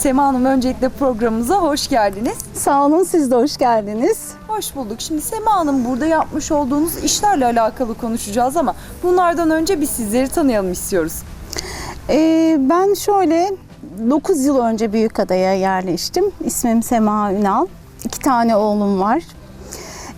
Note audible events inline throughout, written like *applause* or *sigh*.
Sema Hanım öncelikle programımıza hoş geldiniz. Sağ olun siz de hoş geldiniz. Hoş bulduk. Şimdi Sema Hanım burada yapmış olduğunuz işlerle alakalı konuşacağız ama bunlardan önce biz sizleri tanıyalım istiyoruz. Ee, ben şöyle 9 yıl önce Büyükada'ya yerleştim. İsmim Sema Ünal. İki tane oğlum var.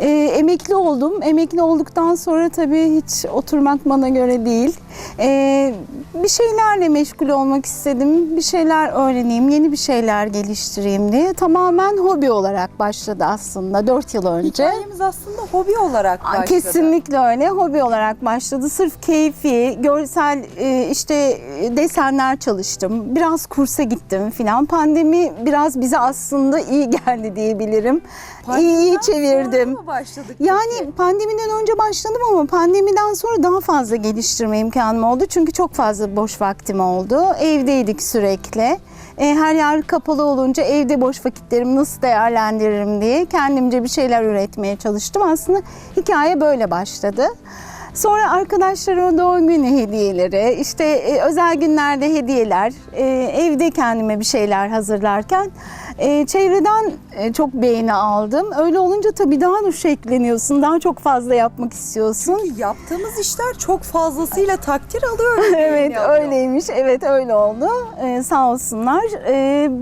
Ee, emekli oldum. Emekli olduktan sonra tabii hiç oturmak bana göre değil. Ee, bir şeylerle meşgul olmak istedim. Bir şeyler öğreneyim, yeni bir şeyler geliştireyim diye. Tamamen hobi olarak başladı aslında 4 yıl önce. Hikayemiz aslında hobi olarak başladı. Kesinlikle öyle. Hobi olarak başladı. Sırf keyfi, görsel e, işte e, desenler çalıştım. Biraz kursa gittim filan. Pandemi biraz bize aslında iyi *laughs* geldi diyebilirim. iyi iyi Pandemiden çevirdim. Başladık Yani peki? pandemiden önce başladım ama pandemiden sonra daha fazla geliştirme imkanım oldu. Çünkü çok fazla boş vaktim oldu. Evdeydik sürekli. E, her yer kapalı olunca evde boş vakitlerimi nasıl değerlendiririm diye kendimce bir şeyler üretmeye çalıştım. Aslında hikaye böyle başladı. Sonra arkadaşlarıma doğum günü hediyeleri, işte e, özel günlerde hediyeler, e, evde kendime bir şeyler hazırlarken e, çevreden e, çok beğeni aldım. Öyle olunca tabii daha da şekleniyorsun, daha çok fazla yapmak istiyorsun. Çünkü yaptığımız işler çok fazlasıyla *laughs* takdir alıyor. evet öyleymiş. Evet öyle oldu. Ee, sağ olsunlar.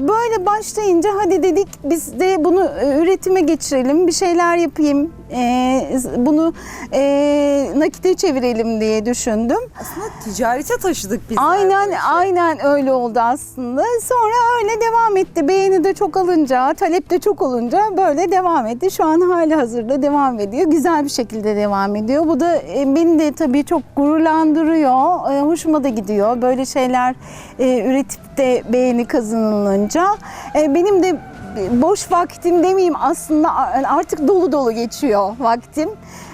Böyle başlayınca hadi dedik biz de bunu e, üretime geçirelim. Bir şeyler yapayım. Ee, bunu e, nakite çevirelim diye düşündüm. Aslında ticarete taşıdık biz. Aynen aynen öyle oldu aslında. Sonra öyle devam etti. Beğeni de çok alınca, talep de çok olunca böyle devam etti. Şu an hali hazırda devam ediyor. Güzel bir şekilde devam ediyor. Bu da e, beni de tabii çok gururlandırıyor. E, hoşuma da gidiyor. Böyle şeyler e, üretip de beğeni kazanılınca. E, benim de boş vaktim demeyeyim aslında artık dolu dolu geçiyor vaktim.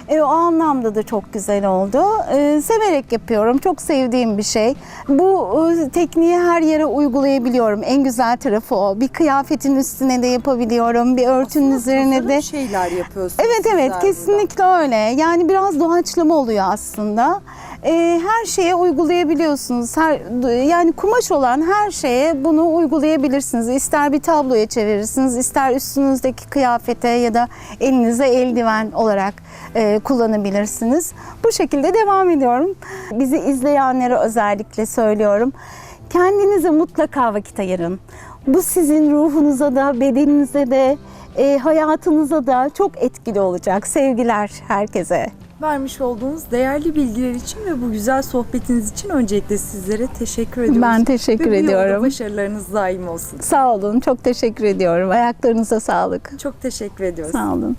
E, o anlamda da çok güzel oldu. E, severek yapıyorum. Çok sevdiğim bir şey. Bu e, tekniği her yere uygulayabiliyorum. En güzel tarafı o. Bir kıyafetin üstüne de yapabiliyorum. Bir örtünün üzerine de. Şeyler yapıyorsunuz. Evet evet kesinlikle öyle. Yani biraz doğaçlama oluyor aslında. Ee, her şeye uygulayabiliyorsunuz. Her yani kumaş olan her şeye bunu uygulayabilirsiniz. İster bir tabloya çevirirsiniz, ister üstünüzdeki kıyafete ya da elinize eldiven olarak e, kullanabilirsiniz. Bu şekilde devam ediyorum. Bizi izleyenlere özellikle söylüyorum. Kendinize mutlaka vakit ayırın. Bu sizin ruhunuza da, bedeninize de, e, hayatınıza da çok etkili olacak. Sevgiler herkese. Vermiş olduğunuz değerli bilgiler için ve bu güzel sohbetiniz için öncelikle sizlere teşekkür ediyoruz. Ben teşekkür Ve ediyorum. başarılarınız daim olsun. Sağ olun, çok teşekkür ediyorum. Ayaklarınıza sağlık. Çok teşekkür ediyoruz. Sağ olun.